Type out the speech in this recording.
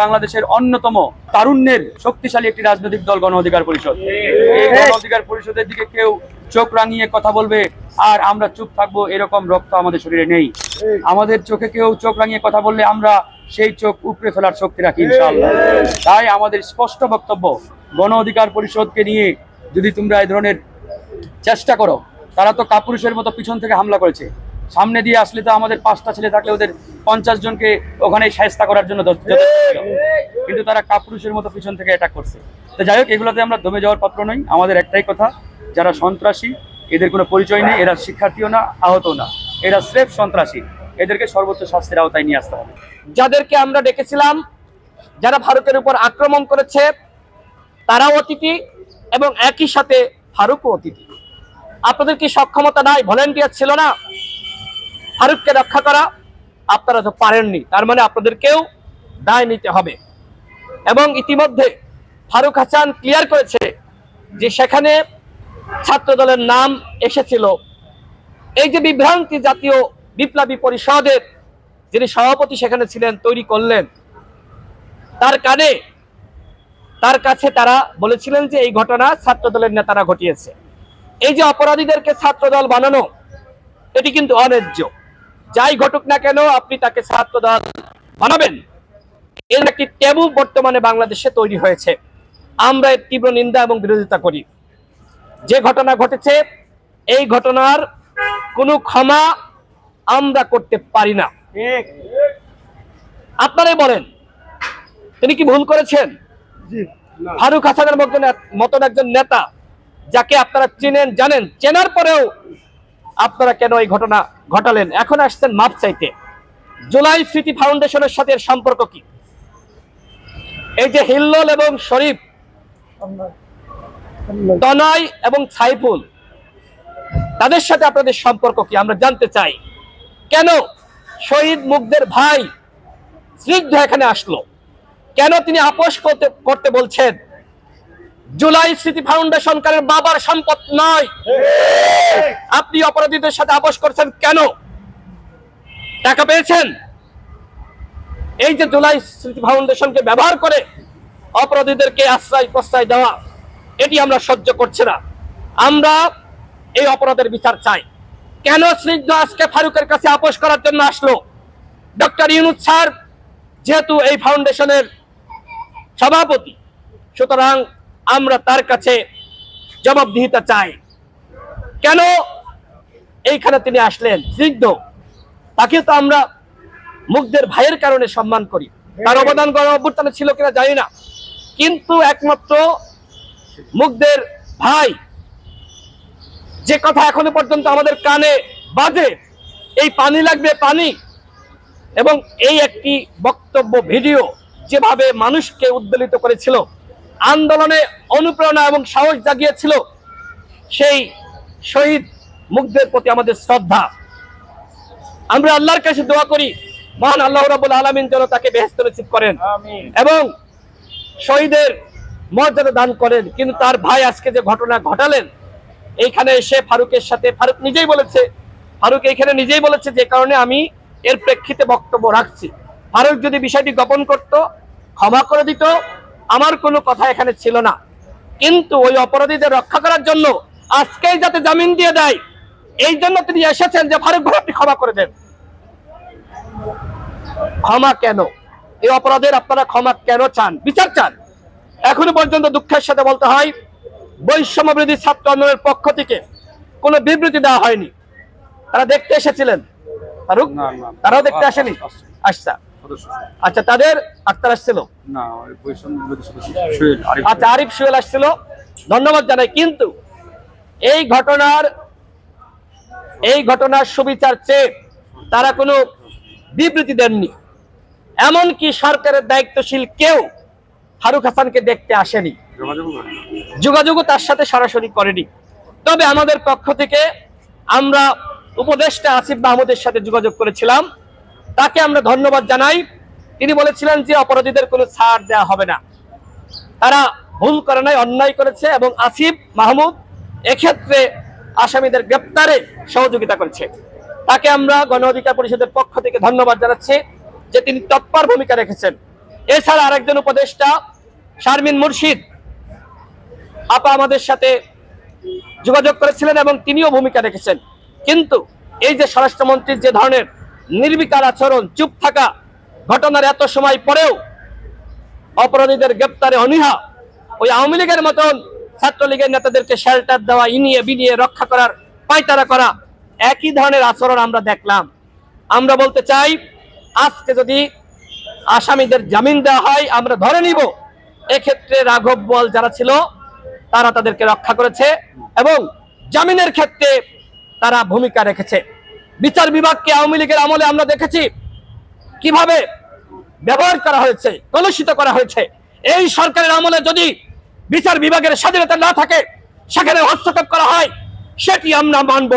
বাংলাদেশের অন্যতম তারুণ্যের শক্তিশালী একটি রাজনৈতিক দল গণ অধিকার পরিষদ। এই গণ অধিকার পরিষদের দিকে কেউ চোখ রাঙিয়ে কথা বলবে, আর আমরা চুপ থাকব, এরকম রক্ত আমাদের শরীরে নেই। আমাদের চোখে কেউ চোখ রাঙিয়ে কথা বললে আমরা সেই চোখ উপড়ে ফেলার শক্তি রাখি, ইনশাআল্লাহ। তাই আমাদের স্পষ্ট বক্তব্য, গণ অধিকার পরিষদকে নিয়ে যদি তোমরা এই ধরনের চেষ্টা করো, তারা তো কাপুরুষের মতো পিছন থেকে হামলা করেছে। সামনে দিয়ে আসলে তো আমাদের পাঁচটা ছেলে থাকলে ওদের পঞ্চাশ জনকে ওখানে সাহেস্তা করার জন্য কিন্তু তারা কাপুরুষের মতো পিছন থেকে অ্যাটাক করছে। তো যাই হোক, এগুলোতে আমরা দমে যাওয়ার পাত্র নই। আমাদের একটাই কথা, যারা সন্ত্রাসী, এদের কোনো পরিচয় নেই, এরা শিক্ষার্থীও না আহত না। এরা স্রেফ সন্ত্রাসী। এদেরকে সর্বোচ্চ শাস্তির আওতায় নিয়ে আসতে হবে। যাদেরকে আমরা ডেকেছিলাম, যারা ভারতের উপর আক্রমণ করেছে, তারাও অতিথি এবং একই সাথে ফারুকও অতিথি। আপনাদের কি সক্ষমতা নাই? ভলেন্টিয়ার ছিল না? ফারুককে রক্ষা করা আপনারা তো পারেননি। তার মানে আপনাদেরকেও দায় নিতে হবে। এবং ইতিমধ্যে ফারুক হাসান ক্লিয়ার করেছে যে সেখানে ছাত্র দলের নাম এসেছিল। এই যে বিভ্রান্তি জাতীয় বিপ্লবী পরিষদের যিনি সভাপতি সেখানে ছিলেন, তৈরি করলেন, তার কানে, তার কাছে তারা বলেছিলেন যে এই ঘটনা ছাত্র দলের নেতারা ঘটিয়েছে। এই যে অপরাধীদেরকে ছাত্র দল বানানো, এটি কিন্তু অন্যায্য। যাই ঘটুক না কেন আপনি তাকে ছাত্র দল বানাবেন এর একটি ট্যাবু বর্তমানে বাংলাদেশে তৈরি হয়েছে। আমরা এর তীব্র নিন্দা এবং বিরোধিতা করি। যে ঘটনা ঘটেছে এই ঘটনার কোনো ক্ষমা আমরা করতে পারি না। আপনারাই বলেন তিনি কি ভুল করেছেন? ফারুক হাসানের মতন মতন একজন নেতা যাকে আপনারা চেনেন জানেন চেনার পরেও আপনারা কেন এই ঘটনা ঘটালেন? এখন আসছেন মাপ চাইতে। জুলাই স্মৃতি ফাউন্ডেশনের সাথে সম্পর্ক কি? এই যে হিল্লোল এবং শরীফ, তনয় এবং সাইফুল, তাদের সাথে আপনাদের সম্পর্ক কি? আমরা জানতে চাই। কেন শহীদ মুগ্ধের ভাই স্নিগ্ধ এখানে আসলো? কেন তিনি আপোষ করতে করতে বলছেন? জুলাই স্মৃতি ফাউন্ডেশন কারের বাবার সম্পদ নয়। আপনি অপরাধীদের সাথে আপোষ করছেন কেন? টাকা পেয়েছেন? এই যে জুলাই স্মৃতি ফাউন্ডেশনকে ব্যবহার করে অপরাধীদেরকে আশ্রয় প্রশ্রয় দেওয়া, এটি আমরা সহ্য করছি না। আমরা এই অপরাধের বিচার চাই। কেন স্নিগ্ধ আজকে ফারুকের কাছে আপোষ করার জন্য আসলো? ডক্টর ইউনুস স্যার, যেহেতু এই ফাউন্ডেশনের সভাপতি, সুতরাং আমরা তার কাছে জবাবদিহিতা চাই। কেন? এইখানে তিনি আসলেন স্নিগ্ধ। তাকে তো আমরা মুগ্ধের ভাইয়ের কারণে সম্মান করি। তার অবদান অভ্যুত্থানে ছিল কিনা জানি না। কিন্তু একমাত্র মুগ্ধের ভাই যে কথা এখনও পর্যন্ত আমাদের কানে বাজে, এই পানি লাগবে পানি। এবং এই একটি বক্তব্য, ভিডিও যেভাবে মানুষকে উদ্বেলিত করেছিল আন্দোলনে অনুপ্রেরণা এবং সাহস জাগিয়েছিল সেই শহীদ মুগ্ধের প্রতি আমাদের শ্রদ্ধা। আমরা আল্লাহর কাছে দোয়া করি মহান আল্লাহ রাবুল আলমিন যেন তাকে বেহেস্ত নসিব করেন এবং শহীদের মর্যাদা দান করেন। কিন্তু তার ভাই আজকে যে ঘটনা ঘটালেন এইখানে এসে ফারুকের সাথে ফারুক নিজেই বলেছে ফারুক এইখানে নিজেই বলেছে যে কারণে আমি এর প্রেক্ষিতে বক্তব্য রাখছি। ফারুক যদি বিষয়টি গোপন করত ক্ষমা করে দিত আমার কোনো কথা এখানে ছিল না। কিন্তু ওই অপরাধীদের রক্ষা করার জন্য আজকেই যাতে জামিন দিয়ে দেয় এই জন্য তিনি এসেছেন যে ফারুক ভাই আপনি ক্ষমা করে দেন। ক্ষমা কেন? এই অপরাধের আপনারা ক্ষমা কেন চান? বিচার চান। এখনও পর্যন্ত দুঃখের সাথে বলতে হয় বৈষম্য বিরোধী ছাত্র আন্দোলনের পক্ষ থেকে কোনো বিবৃতি দেওয়া হয়নি। তারা দেখতে এসেছিলেন। তারাও দেখতে আসেনি? আচ্ছা। আচ্ছা তাদের আক্তার আসছিল? না সোহেল, আচ্ছা আরিফ সুয়েল আসছিল। ধন্যবাদ জানাই। কিন্তু এই ঘটনার এই ঘটনার সুবিচার চেয়ে তারা কোনো বিবৃতি দেননি। এমনকি সরকারের দায়িত্বশীল কেউ ফারুক হাসানকে দেখতে আসেনি। যোগাযোগ যোগাযোগও তার সাথে সরাসরি করেনি। তবে আমাদের পক্ষ থেকে আমরা উপদেষ্টা আসিফ মাহমুদের সাথে যোগাযোগ করেছিলাম। তাকে আমরা ধন্যবাদ জানাই। তিনি বলেছিলেন যে অপরাধীদের কোনো ছাড় দেওয়া হবে না। তারা ভুল করে নাই, অন্যায় করেছে এবং আসিফ মাহমুদ এক্ষেত্রে আসামিদের গ্রেপ্তারে সহযোগিতা করেছে। তাকে আমরা গণ অধিকার পরিষদের পক্ষ থেকে ধন্যবাদ জানাচ্ছি যে তিনি তৎপর ভূমিকা রেখেছেন। এছাড়া আরেকজন উপদেষ্টা, শারমিন মুর্শিদ, আপা আমাদের সাথে যোগাযোগ করেছিলেন এবং তিনিও ভূমিকা রেখেছেন। কিন্তু এই যে স্বরাষ্ট্রমন্ত্রীর যে ধরনের নির্বিকার আচরণ, চুপ থাকা ঘটনার এত সময় পরেও অপরাধীদের গ্রেপ্তারে অনীহা। ওই আওয়ামী লীগের মতন ছাত্রলীগের নেতাদেরকে শেল্টার দেওয়া ইনিয়ে বিনিয়ে রক্ষা করার পায়তারা করা, একই ধরনের আচরণ আমরা দেখলাম। আমরা বলতে চাই, আজকে যদি আসামিদের জামিন দেওয়া হয়, আমরা ধরে নিব। এক্ষেত্রে রাঘব বল যারা ছিল, তারা তাদেরকে রক্ষা করেছে এবং জামিনের ক্ষেত্রে তারা ভূমিকা রেখেছে। বিচার বিভাগকে আওয়ামী লীগের আমলে আমরা দেখেছি কীভাবে ব্যবহার করা হয়েছে, কলুষিত করা হয়েছে। এই সরকারের আমলে যদি বিচার বিভাগের স্বাধীনতা না থাকে, সেখানে হস্তক্ষেপ করা হয়, সেটি আমরা মানব